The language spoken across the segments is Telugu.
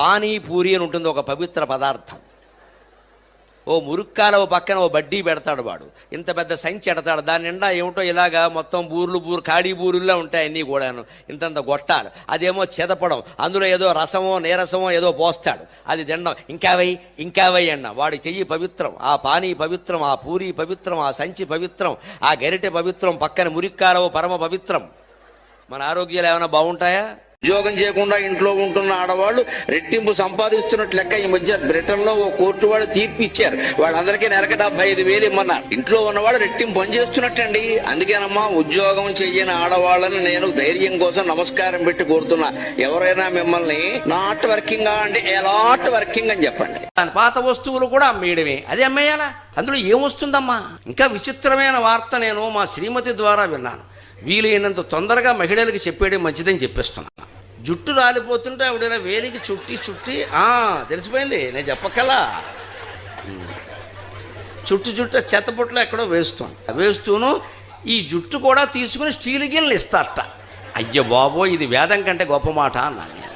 పానీపూరి అని ఉంటుంది ఒక పవిత్ర పదార్థం. ఓ మురుక్కాల ఓ పక్కన ఓ బడ్డీ పెడతాడు వాడు. ఇంత పెద్ద సంచి ఎడతాడు. దాని నిండా ఏమిటో ఇలాగా మొత్తం బూర్లు బూరు ఖాళీ బూరుల్లో ఉంటాయి అన్నీ కూడాను. ఇంతంత గొట్టాలు. అదేమో చెదపడం. అందులో ఏదో రసమో నీరసమో ఏదో పోస్తాడు. అది తినడం. ఇంకా వై ఇంకా వై అన్న. వాడి చెయ్యి పవిత్రం. ఆ పానీ పవిత్రం ఆ పూరి పవిత్రం ఆ సంచి పవిత్రం ఆ గరిటె పవిత్రం పక్కన మురిక్కాలవో పరమ పవిత్రం. మన ఆరోగ్యాలు ఏమైనా బాగుంటాయా? ఉద్యోగం చేయకుండా ఇంట్లో ఉంటున్న ఆడవాళ్ళు రెట్టింపు సంపాదిస్తున్నట్లు లెక్క ఈ మధ్య బ్రిటన్లో ఓ కోర్టు వాళ్ళు తీర్పు ఇచ్చారు. వాళ్ళందరికీ నెలకి డెబ్బై ఐదు వేలు ఇమ్మన్నారు. ఇంట్లో ఉన్నవాడు రెట్టింపు పని చేస్తున్నట్టండి. అందుకేనమ్మా ఉద్యోగం చేయని ఆడవాళ్ళని నేను ధైర్యం కోసం నమస్కారం పెట్టి కోరుతున్నా. ఎవరైనా మిమ్మల్ని నాట్ వర్కింగ్ అంటే ఎలాట్ వర్కింగ్ అని చెప్పండి. పాత వస్తువులు కూడా అమ్మేయడమే. అది అమ్మేయాలా? అందులో ఏమొస్తుందమ్మా ఇంకా విచిత్రమైన వార్త నేను మా శ్రీమతి ద్వారా విన్నాను. వీలైనంత తొందరగా మహిళలకు చెప్పేయడం మంచిదని చెప్పేస్తున్నాను జుట్టు రాలిపోతుంటే ఆవిడ వేలికి చుట్టి చుట్టి తెలిసిపోయింది. నేను చెప్పకలా చుట్టు చుట్టూ చెత్తపుట్లు ఎక్కడో వేస్తాం వేస్తూను ఈ జుట్టు కూడా తీసుకుని స్టీల్ గిన్నెలు ఇస్తారట. అయ్య బాబో ఇది వేదం కంటే గొప్ప మాట అన్నాను నేను.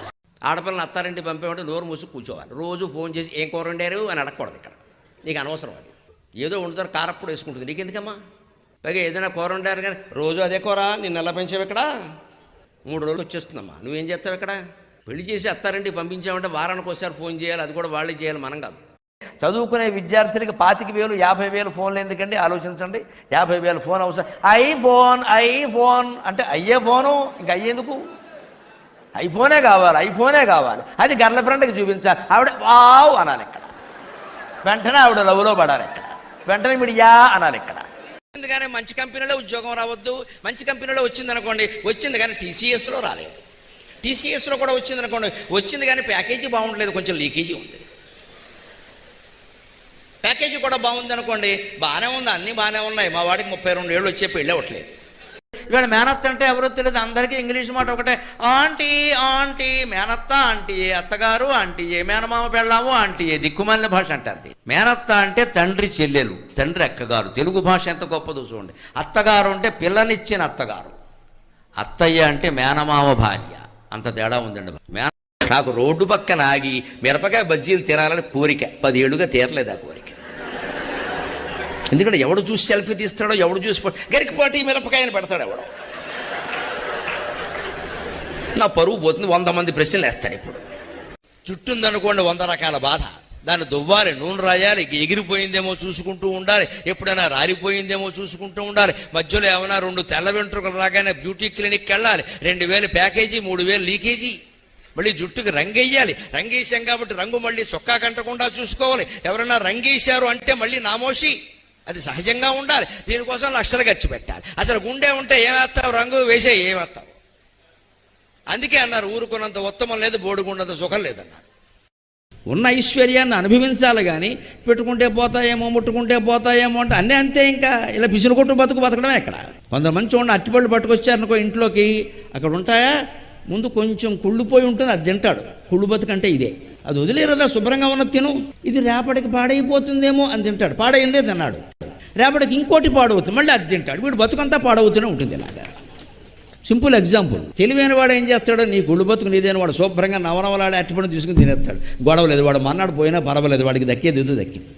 ఆడపిల్లని అత్తారింటి పంపేమంటే నోరు మూసి కూర్చోవాలి. రోజు ఫోన్ చేసి ఏం కూర వండారు? అని అడగకూడదు ఇక్కడ. నీకు అనవసరం అది. ఏదో వండుతారు కారప్పుడు వేసుకుంటుంది. నీకెందుకమ్మా? పైగా ఏదైనా కూర ఉండారు కానీ రోజు అదే కూర నిన్ను ఎలా పెంచావు ఇక్కడ మూడు రోజులు వచ్చేస్తుందమ్మా. నువ్వేం చేస్తావు ఇక్కడ? పెళ్ళి చేసి అత్తారండి పంపించామంటే వారానికి ఒకసారి ఫోన్ చేయాలి. అది కూడా వాళ్ళే చేయాలి మనం కాదు. చదువుకునే విద్యార్థులకి పాతిక వేలు యాభై వేలు ఫోన్లు ఎందుకండి? ఆలోచించండి. యాభై వేలు ఫోన్ అవసరం. IPhone iPhone. అంటే అయ్యే ఫోను? ఇంకా అయ్యేందుకు ఐఫోనే కావాలి ఐఫోనే కావాలి. అది గర్ల్ ఫ్రెండ్కి చూపించాలి. ఆవిడ వావ్ అనాలి ఇక్కడ. వెంటనే ఆవిడ లవ్లో పడాలి ఇక్కడ. వెంటనే మీరు యా అనాలి ఇక్కడ. ఎందుకని మంచి కంపెనీలో ఉద్యోగం రావద్దు. మంచి కంపెనీలో వచ్చింది అనుకోండి వచ్చింది కానీ టీసీఎస్లో రాలేదు. టీసీఎస్లో కూడా వచ్చింది అనుకోండి వచ్చింది కానీ ప్యాకేజీ బాగుండలేదు కొంచెం లీకేజీ ఉంది. ప్యాకేజీ కూడా బాగుంది అనుకోండి బాగానే ఉంది అన్నీ బాగానే ఉన్నాయి. మా వాడికి ముప్పై రెండు ఏళ్ళు వచ్చే పెళ్ళి అవ్వట్లేదు. ఇవాళ మేనత్త అంటే ఎవరో తెలియదు అందరికీ ఇంగ్లీష్ మాట ఒకటే. ఆంటీ ఆంటీ మేనత్త ఆంటీయే అత్తగారు ఆంటీయే మేనమామ పెళ్ళాము ఆంటీయే దిక్కుమాలిన భాష అంటారు అది మేనత్త అంటే తండ్రి చెల్లెలు తండ్రి అక్కగారు. తెలుగు భాష ఎంత గొప్పదో చూడండి. అత్తగారు అంటే పిల్లనిచ్చిన అత్తగారు. అత్తయ్య అంటే మేనమామ భార్య. అంత తేడా ఉందండి మేన నాకు రోడ్డు పక్కన ఆగి మిరపకాయ బజ్జీలు తినాలని కోరిక. పదేళ్ళుగా తీరలేదు ఆ కోరిక. ఎందుకంటే ఎవడు చూసి సెల్ఫీ తీస్తాడో ఎవడు చూసి గరికపాటి మిరపకాయని పెడతాడు ఎవడు. నా పరువు పోతుంది వంద మంది ప్రశ్నలు వేస్తాడు ఇప్పుడు. చుట్టుందనుకోండి వంద రకాల బాధ. దాన్ని దువ్వాలి నూనె రాయాలి ఎగిరిపోయిందేమో చూసుకుంటూ ఉండాలి ఎప్పుడైనా రాలిపోయిందేమో చూసుకుంటూ ఉండాలి. మధ్యలో ఏమైనా రెండు తెల్ల వెంట్రుకలు రాగానే బ్యూటీ క్లినిక్కి వెళ్ళాలి. రెండు వేలు ప్యాకేజీ మూడు వేలు లీకేజీ. మళ్ళీ జుట్టుకి రంగేయాలి రంగేసాం కాబట్టి రంగు మళ్ళీ చొక్కా కంటకుండా చూసుకోవాలి. ఎవరైనా రంగేశారు అంటే మళ్ళీ నామోషి. అది సహజంగా ఉండాలి. దీనికోసం లక్షలు ఖర్చు పెట్టాలి. అసలు గుండె ఉంటే ఏమేస్తావు రంగు వేసే ఏమేస్తావు అందుకే అన్నారు ఊరుకున్నంత ఉత్తమం లేదు బోడుకున్నంత సుఖం లేదన్నారు. ఉన్న ఐశ్వర్యాన్ని అనుభవించాలి కానీ పెట్టుకుంటే పోతాయేమో ముట్టుకుంటే పోతాయేమో అంటే అన్నీ అంతే ఇంకా. ఇలా పిసులు కొట్టు బతుకు బతకడమే ఇక్కడ. కొంతమంది చూడండి అట్టిపళ్ళు పట్టుకొచ్చారనుకో ఇంట్లోకి. అక్కడ ఉంటాయా? ముందు కొంచెం కుళ్ళిపోయి ఉంటుంది అది తింటాడు. కుళ్ళు బతుకంటే ఇదే. అది వదిలేరదా శుభ్రంగా ఉన్న తిను. ఇది రేపటికి పాడైపోతుందేమో అని తింటాడు. పాడైందే తిన్నాడు. రేపటికి ఇంకోటి పాడవుతుంది మళ్ళీ అది తింటాడు. వీడు బతుకంతా పాడవుతూనే ఉంటుంది ఇలాగా. సింపుల్ ఎగ్జాంపుల్ తెలివైన వాడు ఏం చేస్తాడో? నీ గుళ్ళు బతుకు నీదైన వాడు శుభ్రంగా నవనవలాడి అట్టుపడి తీసుకుని తినేస్తాడు. గొడవ లేదు వాడు మన్నాడు పోయినా పర్వాలేదు వాడికి దక్కేది ఏదో దక్కింది.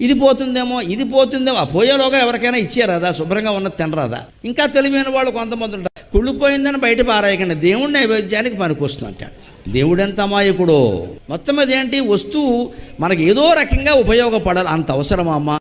ఇది పోతుందేమో ఇది పోతుందేమో ఆ పోయేలోగా ఎవరికైనా ఇచ్చారాదా శుభ్రంగా ఉన్నది తినరాదా? ఇంకా తెలివైన వాళ్ళు కొంతమంది ఉంటారు. కుళ్ళిపోయిందని బయట పారాయకండి దేవుడి నైవేద్యానికి పనికొస్తుంది అంటాడు. దేవుడు ఎంత అమాయకుడో. మొత్తం అదేంటి? వస్తువు మనకి ఏదో రకంగా ఉపయోగపడాలి. అంత అవసరమా అమ్మా?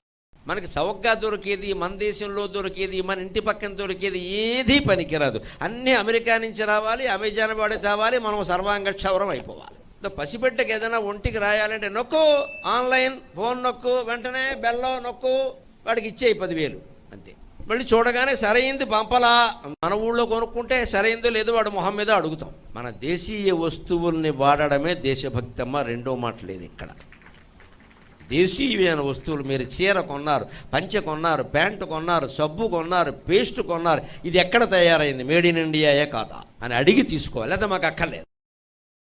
మనకి చౌకగా దొరికేది మన దేశంలో దొరికేది మన ఇంటి పక్కన దొరికేది ఏది పనికిరాదు. అన్నీ అమెరికా నుంచి రావాలి అమెజాన్ వాడే తావాలి మనం సర్వాంగ క్షవరం అయిపోవాలి. పసిబిడ్డకి ఏదైనా ఒంటికి రాయాలంటే నొక్కు ఆన్లైన్ ఫోన్ నొక్కు వెంటనే బెల్లం నొక్కు వాడికి ఇచ్చేయి పదివేలు. అంతే. మళ్ళీ చూడగానే సరైంది పంపలా. మన ఊళ్ళో కొనుక్కుంటే సరైందో లేదో వాడు మొహం మీద అడుగుతాం. మన దేశీయ వస్తువుల్ని వాడడమే దేశభక్తమ్మ రెండో మాట లేదు ఇక్కడ. దేశీయమైన వస్తువులు మీరు చీర కొన్నారు పంచె కొన్నారు ప్యాంటు కొన్నారు సబ్బు కొన్నారు పేస్ట్ కొన్నారు. ఇది ఎక్కడ తయారైంది? మేడ్ ఇన్ ఇండియాయే కాదా? అని అడిగి తీసుకోవాలి. లేదా మాకు అక్కర్లేదు.